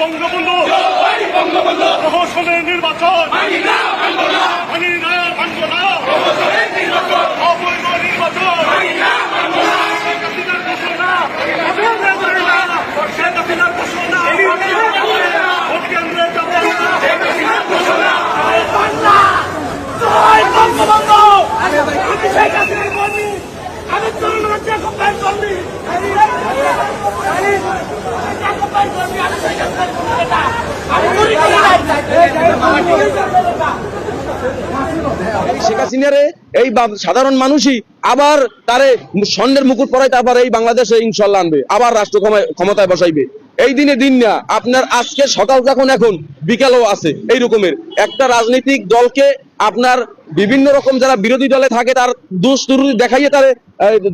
বঙ্গবন্ধু বঙ্গবন্ধু নির্বাচন শেখ হাসিনারে, এই সাধারণ মানুষই আবার তারে স্বর্ণের মুকুট পরাইতে আবার এই বাংলাদেশে ইনশাল্লাহ আনবে, আবার রাষ্ট্র ক্ষমতায় বসাইবে। এই দিনে দিন না, আপনার আজকে সকাল যখন এখন, বিকালও আছে, এই রকমের। একটা রাজনৈতিক দলকে আপনার বিভিন্ন রকম যারা বিরোধী দলে থাকে, তার দুষ্তুরুতি দেখাইয়ে তার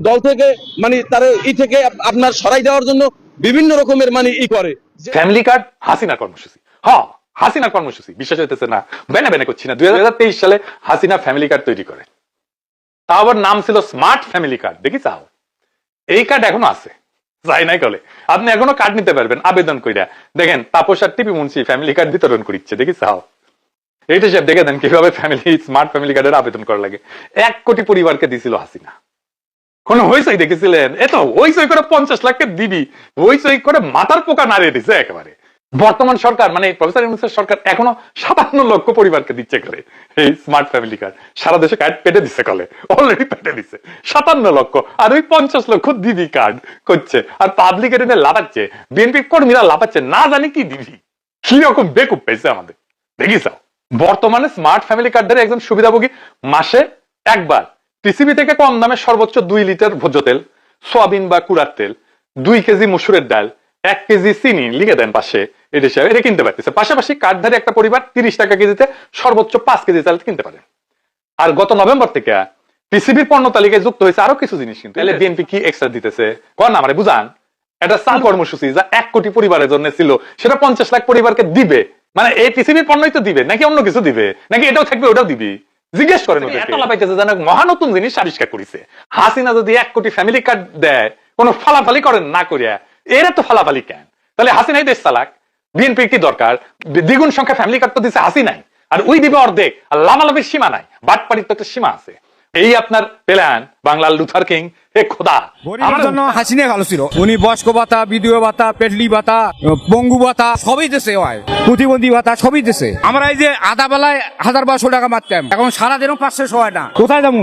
দল থেকে মানে তার ই থেকে আপনার সরাই দেওয়ার জন্য বিভিন্ন রকমের মানে ই করে। ফ্যামিলি কার্ড হাসিনার কর্মসূচি। হ্যাঁ হাসিনার কর্মসূচি, বিশ্বাস হইতেছে না। বেনে বেনে করছি না। দুই সালে হাসিনা ফ্যামিলি কার্ড তৈরি করে। তা আবার নাম ছিল স্মার্ট ফ্যামিলি কার্ড দেখি চাও? এই কার্ড এখনও আছে। যাই নাই কলে। আপনি এখনও কার্ড নিতে পারবেন, আবেদন কইরা। দেখেন, তাপস আর টিপি মুন্সি ফ্যামিলি কার্ড বিতরণ করিচ্ছে। দেখি চাও? এইটা সব দেখে দেন কীভাবে ফ্যামিলি স্মার্ট ফ্যামিলি কার্ডের আবেদন করা লাগে। এক কোটি পরিবারকে দিছিল হাসিনা। কোন হইচই দেখেছিলেন? এ তো হইচই করে পঞ্চাশ লাখকে দিবি। হইচই করে মাথার পোকা নাড়িয়ে দিছে একেবারে। বর্তমান সরকার মানে প্রফেসর ইউনুসের সরকার এখনও সাতান্ন লক্ষ পরিবারকে দিচ্ছে করে এই স্মার্ট ফ্যামিলি কার্ড সারা দেশে কার্ড পেটে দিচ্ছে কলে অলরেডি পেটে দিচ্ছে সাতান্ন লক্ষ, আর ওই পঞ্চাশ লক্ষ দিবি কার্ড করছে। আর পাবলিক এটা লাফাচ্ছে বিএনপি কর্মীরা লাফাচ্ছে, না জানি কি দিবি কি রকম বেকুব পেয়েছে আমাদের। দেখিস বর্তমানে স্মার্ট ফ্যামিলি কার্ড কার্ডের একজন সুবিধাভোগী মাসে একবার পৃথিবী থেকে কম দামে সর্বোচ্চ দুই লিটার ভোজ্য তেল, সোয়াবিন বা কুড়ার তেল, দুই কেজি মসুরের ডাল এক কেজি চিনি লিখে দেন পাশে এটা হিসাবে এটা কিনতে পারতেছে। পাশাপাশি কার্ডধারী একটা পরিবার তিরিশ টাকা কেজিতে সর্বোচ্চ পাঁচ কেজি চাল কিনতে পারে। আর গত নভেম্বর থেকে পৃথিবীর পণ্য তালিকায় যুক্ত হয়েছে আরও কিছু জিনিস কিন্তু। তাহলে বিএনপি কি এক্সট্রা দিতেছে? কন না মানে বুঝান এটা সাল কর্মসূচি যা এক কোটি পরিবারের জন্য ছিল সেটা পঞ্চাশ লাখ পরিবারকে দিবে। মানে এই পৃথিবীর পণ্যই তো দিবে নাকি অন্য কিছু দিবে? নাকি এটাও থাকবে ওটাও দিবি? জিজ্ঞেস করেন লাফাইতেছে যেন জিনিস আবিষ্কার করেছে। হাসিনা যদি এক কোটি ফ্যামিলি কার্ড দেয় কোনো ফালাফালি করেন না করিয়া এরা তো ফালাফালি কেন? তাহলে হাসিনাই দেশ চালাক বিএনপি কি দরকার? দ্বিগুণ সংখ্যা ফ্যামিলি কার্ড তো দিচ্ছে হাসিনাই। আর ওই দিবে অর্ধেক আর লাভালাভের সীমা নাই বাটপাড়ির তো একটা সীমা আছে। এই আপনার পেলান বাংলার লুথার কিং হে খোদা। গরিবের জন্য হাসিনে ভালো ছিল। উনি বয়স্ক ভাতা বিধবা ভাতা পেটলি ভাতা পঙ্গু ভাতা সবই দেশে হয় প্রতিবন্ধী ভাতা সবই দেশে আমরা এই যে আধা বেলায় হাজার বারোশো টাকা মারতাম। এখন সারাদিনও পাঁচশো হয় না। কোথায় যাব?